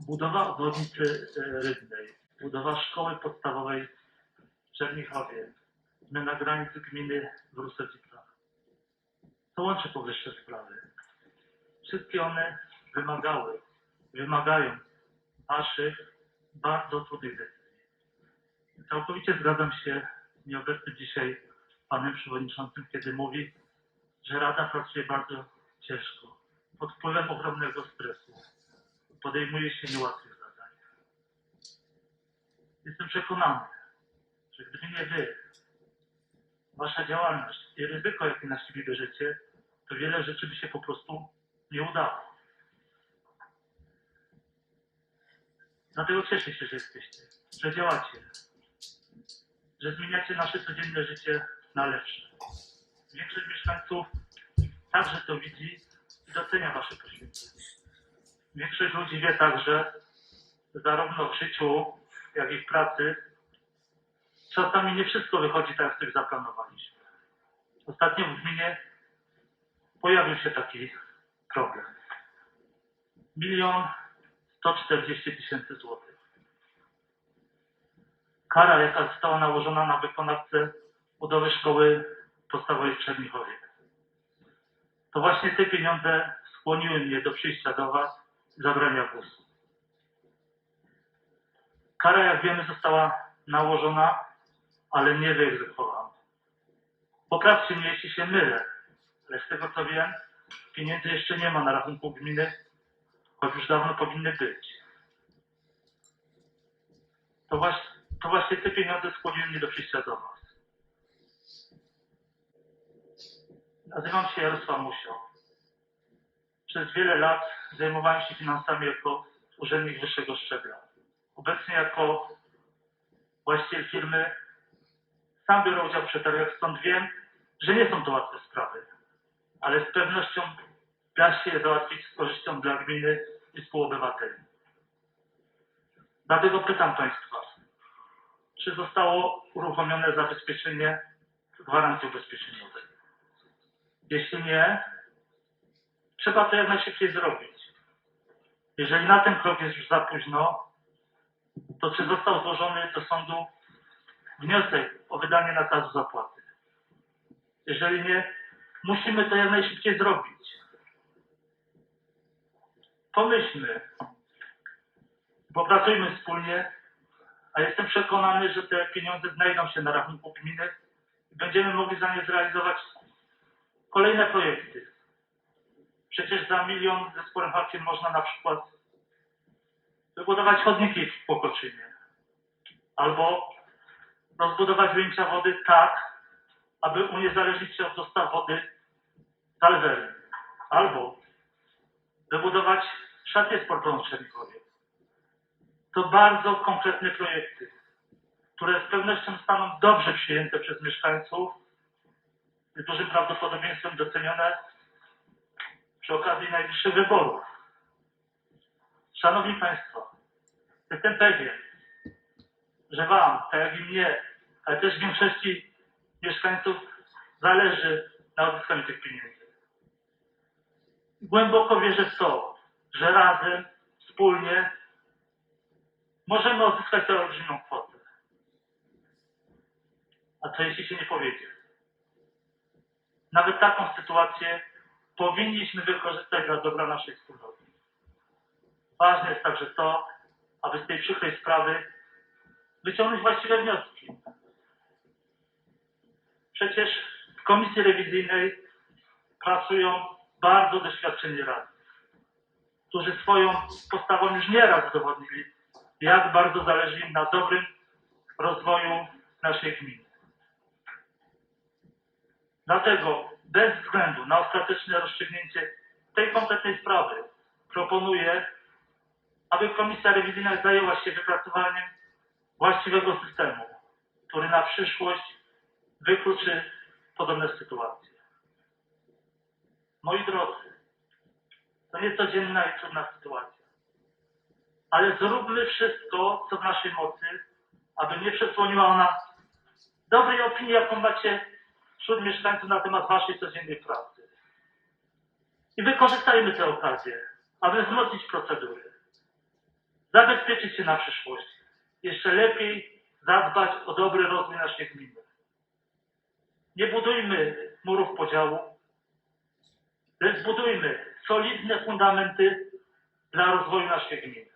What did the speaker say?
budowa obwodnicy e, Rybnej, budowa szkoły podstawowej w Czernichowie, my na granicy gminy Wrusewica. Co łączy powyższe sprawy? Wszystkie one wymagały, wymagają Waszych bardzo trudnych decyzji. Całkowicie zgadzam się z nieobecnym dzisiaj Panem Przewodniczącym, kiedy mówi, że Rada pracuje bardzo ciężko, pod wpływem ogromnego stresu. Podejmuje się niełatwych zadań. Jestem przekonany, że gdyby nie Wy, Wasza działalność i ryzyko, jakie na siebie bierzecie, to wiele rzeczy by się po prostu nie udało. Dlatego cieszę się, że jesteście, że działacie, że zmieniacie nasze codzienne życie na lepsze. Większość mieszkańców także to widzi i docenia Wasze poświęcenie. Większość ludzi wie także, zarówno w życiu, jak i w pracy, czasami nie wszystko wychodzi tak, jak zaplanowaliśmy. Ostatnio w gminie pojawił się taki problem. Milion 140 tysięcy złotych. Kara, jaka została nałożona na wykonawcę budowy szkoły podstawowej w Czernichowie. To właśnie te pieniądze skłoniły mnie do przyjścia do Was zabrania głosu. Kara, jak wiemy, została nałożona, ale nie wyegzekwowana. Poprawcie mnie, jeśli się mylę, ale z tego co wiem, pieniędzy jeszcze nie ma na rachunku gminy, choć już dawno powinny być. To właśnie, to właśnie te pieniądze skłoniły mnie do przyjścia do Was. Nazywam się Jarosław Musio. Przez wiele lat zajmowałem się finansami jako urzędnik wyższego szczebla. Obecnie jako właściciel firmy sam biorę udział w przetargach, stąd wiem, że nie są to łatwe sprawy, ale z pewnością da się je załatwić z korzyścią dla gminy i współobywateli. Dlatego pytam Państwa, czy zostało uruchomione zabezpieczenie gwarancji ubezpieczeniowej? Jeśli nie, trzeba to jak najszybciej zrobić. Jeżeli na ten krok jest już za późno, to czy został złożony do sądu wniosek o wydanie nakazu zapłaty? Jeżeli nie, musimy to jak najszybciej zrobić. Pomyślmy, popracujmy wspólnie, a jestem przekonany, że te pieniądze znajdą się na rachunku gminy i będziemy mogli za nie zrealizować kolejne projekty. Przecież za milion ze sporym hakiem można na przykład wybudować chodniki w Pokoczynie albo rozbudować wyjęcia wody tak, aby uniezależnić się od dostaw wody z. Albo wybudować szatnię sportową w Czernikowie. To bardzo konkretne projekty, które z pewnością staną dobrze przyjęte przez mieszkańców z dużym prawdopodobieństwem docenione przy okazji najbliższych wyborów. Szanowni Państwo, jestem pewien, że Wam, tak jak i mnie, ale też większości mieszkańców zależy na odzyskaniu tych pieniędzy. Głęboko wierzę w to, że razem, wspólnie możemy odzyskać tę olbrzymią kwotę. A co jeśli się nie powiedzie? Nawet taką sytuację powinniśmy wykorzystać dla dobra naszej wspólnoty. Ważne jest także to, aby z tej przykrej sprawy wyciągnąć właściwe wnioski. Przecież w komisji rewizyjnej pracują bardzo doświadczeni radni, którzy swoją postawą już nieraz udowodnili, jak bardzo zależy im na dobrym rozwoju naszej gminy. Dlatego bez względu na ostateczne rozstrzygnięcie tej konkretnej sprawy proponuję, aby komisja rewizyjna zajęła się wypracowaniem właściwego systemu, który na przyszłość wykluczy podobne sytuacje. Moi drodzy, to niecodzienna i trudna sytuacja, ale zróbmy wszystko, co w naszej mocy, aby nie przesłoniła ona dobrej opinii, jaką macie wśród mieszkańców na temat waszej codziennej pracy. I wykorzystajmy tę okazję, aby wzmocnić procedury. zabezpieczyć się na przyszłość. Jeszcze lepiej zadbać o dobry rozwój naszej gminy. Nie budujmy murów podziału, lecz budujmy solidne fundamenty dla rozwoju naszej gminy.